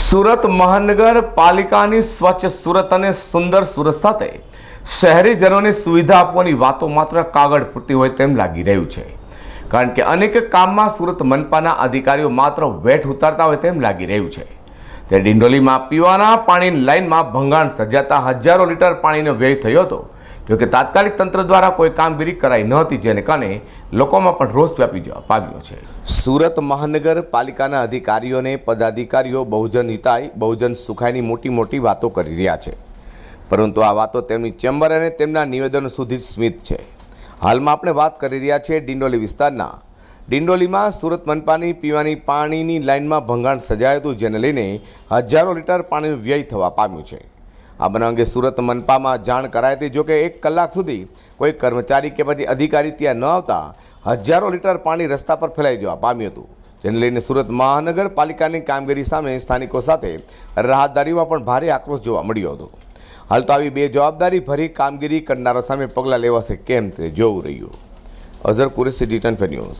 સુરત મહાનગરપાલિકાની સ્વચ્છ સુરત અને સુંદર સુરત સાથે શહેરીજનોને સુવિધા આપવાની વાતો માત્ર કાગળ પૂરતી હોય તેમ લાગી રહ્યું છે. કારણ કે અનેક કામમાં સુરત મનપાના અધિકારીઓ માત્ર વેઠ ઉતારતા હોય તેમ લાગી રહ્યું છે. તે ડિંડોલીમાં પીવાના પાણીની લાઇનમાં ભંગાણ સર્જાતા હજારો લીટર પાણીનો વ્યય થયો હતો. જોકે તાત્કાલિક તંત્ર દ્વારા કોઈ કામગીરી કરાઈ ન હતી, જેને કારણે લોકોમાં પણ રોષ વ્યાપી જવા પામ્યો છે. સુરત મહાનગરપાલિકાના અધિકારીઓને પદાધિકારીઓ, બહુજન હિતાય, બહુજન સુખાયની મોટી મોટી વાતો કરી રહ્યા છે. પરંતુ આ વાતો તેમની ચેમ્બર અને તેમના નિવેદનો સુધી જ સ્મિત છે. હાલમાં આપણે વાત કરી રહ્યા છીએ ડિંડોલી વિસ્તારના. ડિંડોલીમાં સુરત મનપાની પીવાની પાણીની લાઇનમાં ભંગાણ સજાયું હતું, જેને લઈને હજારો લીટર પાણીનો વ્યય થવા પામ્યું છે. આ બનાવ અંગે સુરત મનપામાં જાણ કરાઈ હતી. જોકે એક કલાક સુધી કોઈ કર્મચારી કે પછી અધિકારી ત્યાં ન આવતા હજારો લીટર પાણી રસ્તા પર ફેલાઈ જવા પામ્યું હતું. જેને લઈને સુરત મહાનગરપાલિકાની કામગીરી સામે સ્થાનિકો સાથે રાહતદારીમાં પણ ભારે આક્રોશ જોવા મળ્યો હતો. હાલ તો આવી બે જવાબદારી ભરી કામગીરી કરનારા સામે પગલાં લેવાશે કેમ તે જોવું રહ્યું. અઝર કુરેશી ડિટન ન્યૂઝ.